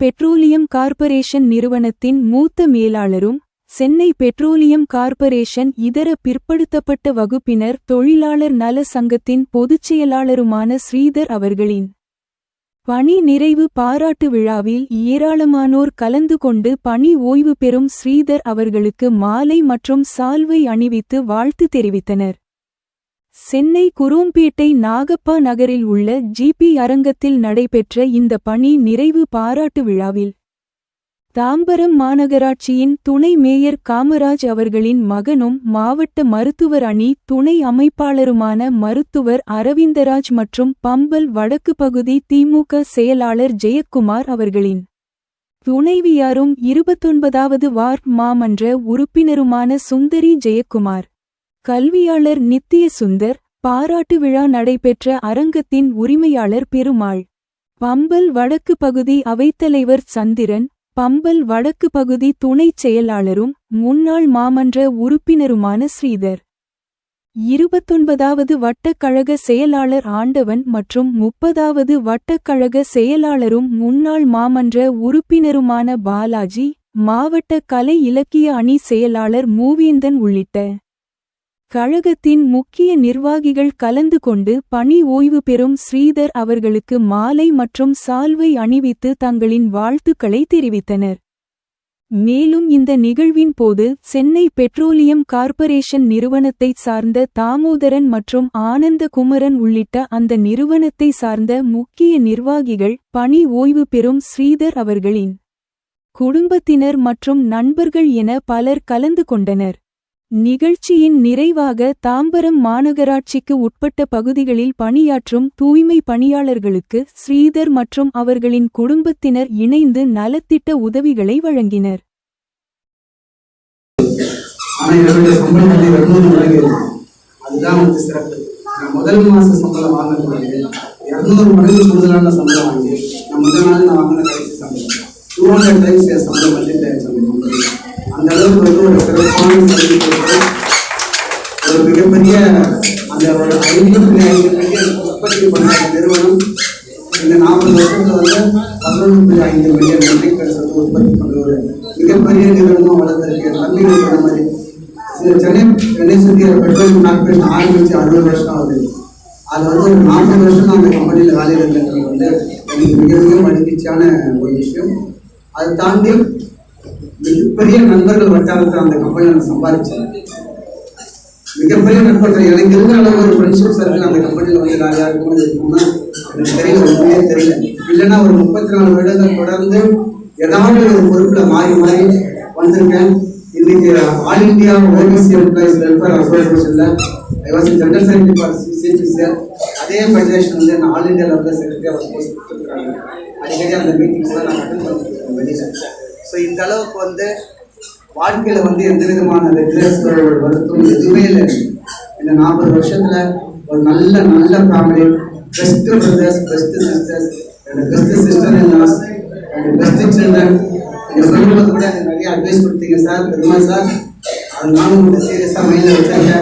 Petroleum corporation நிறுவனத்தின் மூத்த மேலாளரும் Chennai petroleum corporation இதர பிற்படுத்தப்பட்ட வகுப்பினர் தொழிலாளர் நல சங்கத்தின் பொதுச் செயலாளருமான ஸ்ரீதர் அவர்களின் பணி நிறைவு பாராட்டு விழாவில் ஏராளமானோர் கலந்து கொண்டு பணி ஓய்வு பெறும் ஸ்ரீதர் அவர்களுக்கு மாலை மற்றும் சால்வை அணிவித்து வாழ்த்து தெரிவித்தனர். சென்னை குரோம்பேட்டை நாகப்பா நகரில் உள்ள ஜிபி அரங்கத்தில் நடைபெற்ற இந்த பணி நிறைவு பாராட்டு விழாவில் தாம்பரம் மாநகராட்சியின் துணை மேயர் காமராஜ் அவர்களின் மகனும் மாவட்ட மருத்துவர் அணி துணை அமைப்பாளருமான மருத்துவர் அரவிந்தராஜ் மற்றும் பம்பல் வடக்கு பகுதி திமுக செயலாளர் ஜெயக்குமார் அவர்களின் துணைவியாரும் இருபத்தொன்பதாவது வார்ட் மாமன்ற உறுப்பினருமான சுந்தரி ஜெயக்குமார். கல்வியாளர் நித்திய சுந்தர் பாராட்டு விழா நடைபெற்ற அரங்கத்தின் உரிமையாளர் பெருமாள். பம்பல் வடக்கு பகுதி அவைத்தலைவர் சந்திரன் பம்பல் வடக்கு பகுதி துணைச் செயலாளரும் முன்னாள் மாமன்ற உறுப்பினருமான ஸ்ரீதர். இருபத்தொன்பதாவது வட்டக்கழக செயலாளர் ஆண்டவன் மற்றும் முப்பதாவது வட்டக்கழக செயலாளரும் முன்னாள் மாமன்ற உறுப்பினருமான பாலாஜி மாவட்ட கலை இலக்கிய அணி செயலாளர் மூவேந்தன் உள்ளிட்ட கழகத்தின் முக்கிய நிர்வாகிகள் கலந்து கொண்டு பணி ஓய்வு பெறும் ஸ்ரீதர் அவர்களுக்கு மாலை மற்றும் சால்வை அணிவித்து தங்களின் வாழ்த்துக்களை தெரிவித்தனர். மேலும் இந்த நிகழ்வின் போது சென்னை பெட்ரோலியம் கார்ப்பரேஷன் நிறுவனத்தை சார்ந்த தாமோதரன் மற்றும் ஆனந்த குமரன் உள்ளிட்ட அந்த நிறுவனத்தை சார்ந்த முக்கிய நிர்வாகிகள் பணி ஓய்வு பெறும் ஸ்ரீதர் அவர்களின் குடும்பத்தினர் மற்றும் நண்பர்கள் என பலர் கலந்து கொண்டனர். நிகழ்ச்சியின் நிறைவாக தாம்பரம் மாநகராட்சிக்கு உட்பட்ட பகுதிகளில் பணியாற்றும் தூய்மை பணியாளர்களுக்கு ஸ்ரீதர் மற்றும் அவர்களின் குடும்பத்தினர் இணைந்து நலத்திட்ட உதவிகளை வழங்கினர். அதுதான் வந்து சிறப்பு. நான் முதல் மாச சம்பளம் வாங்கினது இரநூறு மடங்கு கூடுதலான சம்பளம் வாங்கி நான் முதல் நாள் நான் வாங்கின கடைசி சம்பளம். டூ ஹண்ட்ரட் டைம்ஸ் என் சம்பளம் வந்து இந்த சம்பளம் அந்த அளவுக்கு வந்து ஒரு சிறப்பான ஒரு மிகப்பெரிய அந்த ஒரு உற்பத்தி பண்ண நிறுவனம் இந்த நாற்பது வருஷத்துல வந்து பதினொன்று புள்ளி ஐந்து மில்லியன் மெட்ரிக் வந்து உற்பத்தி பண்ற ஒரு மிகப்பெரிய நிறுவனமாக வளர்ந்திருக்கு. தம்பி நிறுவனம் மாதிரி சென்னை சென்னை சுற்றி பெட்ரோல் கார்பரேஷன் ஆரம்பிச்சு அறுபது வருஷம் ஆகுது. அது வந்து ஒரு நாற்பது வருஷம் அந்த கம்பெனியில் வேலையில் இருக்கிறது வந்து எனக்கு மிக மிக மகிழ்ச்சியான ஒரு விஷயம். அதை தாண்டி மிகப்பெரிய நண்பர்கள் வட்டாரத்தை அந்த கம்பெனியில் நான் சம்பாதிச்சேன் மிகப்பெரிய நண்பர்கள் எனக்கு இருக்கிற அளவு ஒரு ஃப்ரெண்ட்ஷிப் சர்க்கிள் அந்த கம்பெனியில் வந்து நான் யாருக்கும் இருக்கும்னா எனக்கு தெரியல ஒன்றுமே தெரியல. இல்லைன்னா ஒரு முப்பத்தி நாலு வருடங்கள் தொடர்ந்து ஏதாவது ஒரு பொறுப்பில் மாறி மாறி வந்திருக்கேன். இன்னைக்கு all India OBC employees welfare அசோசியேஷனில் I was general secretary for CBCR அதே ஃபெடரேஷன் வந்து நான் ஆல் இந்தியா லெவலில் செக்ரட்டரி அவர் போஸ்ட் கொடுத்துருக்காங்க அடிக்கடி அந்த மீட்டிங்ஸ்லாம் நான் அட்டன் பண்ணிருக்கேன் ஸோ இந்த அளவுக்கு வந்து வாழ்க்கையில் வந்து எந்த விதமான ரெகுலேஷனோட வருத்தம் எதுவுமே இல்லை. இந்த நாற்பது வருஷத்தில் ஒரு நல்ல நல்ல family best brothers best sisters best sister in laws and best children நீங்க சொல்லும்போது கூட எனக்கு நிறைய அட்வைஸ் கொடுத்தீங்க சார் பெருமா சார் அது நானும் வந்து சீரியஸாக மைண்டில் வச்சாங்க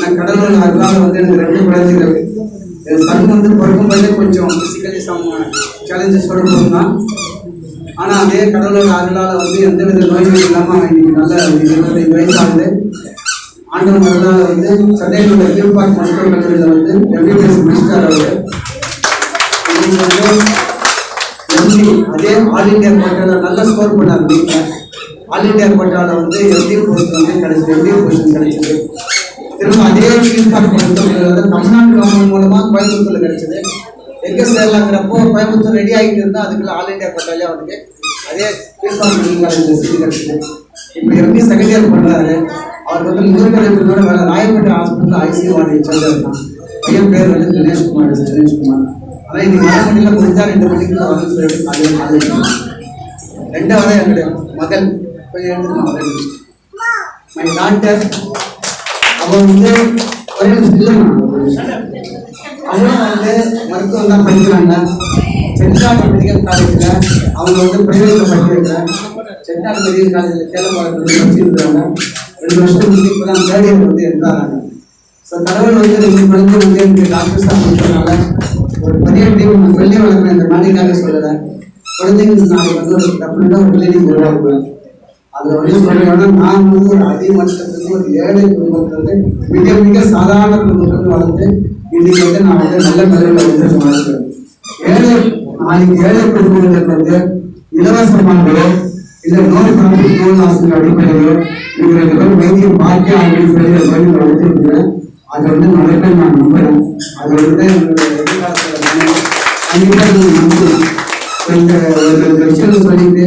நான் கடலூர் அதனால வந்து எனக்கு ரெண்டு குழந்தைகள். என் சன் வந்து பிறக்கும்போதே கொஞ்சம் ஃபிசிக்கலி சம் சேலஞ்சஸோட தான் ஆனா அதே கடவுளோட அருளால வந்து எந்த வித நோய்கள் இல்லாம இன்னைக்கு நல்ல இருபத்தைந்து வயசு ஆகுது ஆண்டவன் அருளால வந்து சென்னையில் உள்ள கியூ பார்க் மருத்துவக் கல்லூரியில் வந்து எம்பிபிஎஸ் முடிச்சிட்டார் அவரு இன்னைக்கு அதே ஆல் இண்டியா கோட்டால நல்ல ஸ்கோர் பண்ணார் நீங்க ஆல் இண்டியா கோட்டால வந்து எம்டி போஸ்ட் வந்து கிடைச்சது எம்டி பொசிஷன் கிடைச்சது. திரும்ப அதே கியூ பார்க் மருத்துவக் கல்லூரியில் தமிழ்நாடு கவர்மெண்ட் மூலமா கோயம்புத்தூர்ல கிடைச்சது. எங்க சேரலாங்கிறப்போ கோயம்புத்தூர் ரெடி ஆகிட்டு இருந்தா அதுக்குள்ள ஆல் இண்டியா கோட்டாலே அவனுக்கு அதே இப்போ எம்பி செகண்ட் இயர் பண்றாரு. அவர் வந்து முதுகலைப்போட வேலை ராயப்பேட்டை ஹாஸ்பிட்டல் ஐசியூ வார்டு இன்சார்ஜா இருக்கான் பையன் பேர் வந்து தினேஷ்குமார் தினேஷ்குமார். ஆனால் இன்னைக்கு மரமணியில் முடிஞ்சா ரெண்டு மணிக்குள்ள வந்து சொல்லிட்டு அது அது ரெண்டாவது என்னுடைய மகள் கொஞ்சம் எடுத்துக்கலாம் மை டாக்டர் அவன் வந்து ஒரே நிமிஷம். அவங்களும் வந்து மருத்துவம் தான் படிக்கிறாங்க சென்ட்ராட் மெடிக்கல் காலேஜில் அவங்க வந்து பிரைவேட்டில் படிக்கிறாங்க. சென்ட்ராட் மெடிக்கல் காலேஜில் கேளம்பாளத்தில் படிச்சிருக்கிறாங்க. ரெண்டு வருஷத்துக்கு இப்போ தான் தேர்ட் இயர் வந்து இருந்தாங்க ஸோ கடவுள் வந்து ரெண்டு குழந்தை வந்து எனக்கு டாக்டர்ஸ் தான் ஒரு பெரிய டீம் நான் சொல்லி வளர்க்குறேன் இந்த மேடைக்காக சொல்லலை. குழந்தைங்களுக்கு நான் வந்து ஒரு டெஃபினட்டாக ஒரு கிளினிக் உருவாக்குவேன் வந்து நான் வந்து ஒரு அடிமட்டத்துக்கு ஒரு ஏழை குடும்பத்திலிருந்து மிக மிக சாதாரண குடும்பத்திலிருந்து வளர்ந்து இன்னைக்கு வந்து நான் வந்து நல்ல நிலையில வந்து வளர்க்கிறேன் ஏழை நாளைக்கு ஏழை குடும்பங்களுக்கு வந்து இலவசமாகவோ இல்ல நோய் காப்பீடு நோய் ஆசிரியர் அடிப்படையிலோ நீங்க ரெண்டு பேரும் வைத்தியம் பார்த்தே அப்படின்னு சொல்லி ஒரு வழி வளர்த்துருக்கிறேன் அதை வந்து நடக்க நான் நம்புறேன். அதை வந்து என்னுடைய எதிர்காலத்துல நம்பலாம் இந்த விஷயத்தை சொல்லிட்டு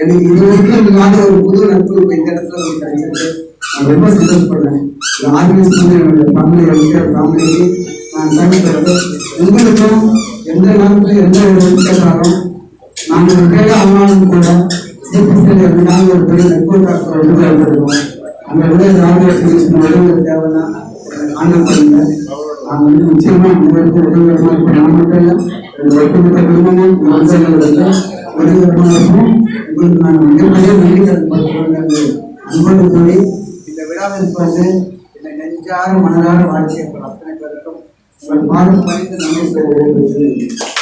எனக்கு இது வரைக்கும் இல்லாத ஒரு புது நட்பு இந்த இடத்துல உங்களுக்கு கிடைச்சிருக்கு. நான் ரொம்ப சந்தோஷப்படுறேன். இந்த என்னுடைய ஃபேமிலி ஹெல்த் ஃபேமிலிக்கு நான் உங்களுக்கும் எந்த நேரத்துல எந்த கேட்டாலும் நாங்கள் கேட்க ஆனாலும் கூட சிபிசியில் இருந்தாலும் ஒரு பெரிய நெட்வொர்க் அந்த விட ஆர்கனைசேஷன் உதவி தேவைன்னா கான்டாக்ட் பண்ணுங்க நான் வந்து நிச்சயமா உங்களுக்கு நான் மட்டும் இல்லை இந்த ஒட்டுமொத்த குடும்பமும் இருக்கும் உங்களுக்கு நான் மிகப்பெரிய நன்றிகள் பகிர்ந்து அன்போடு இந்த விழாவிற்கு வந்து நெஞ்சார மனதார வாழ்க்கையை அத்தனை பேருக்கும் உங்கள் பாதம் பணிந்து நன்றி பெறுகிறேன்.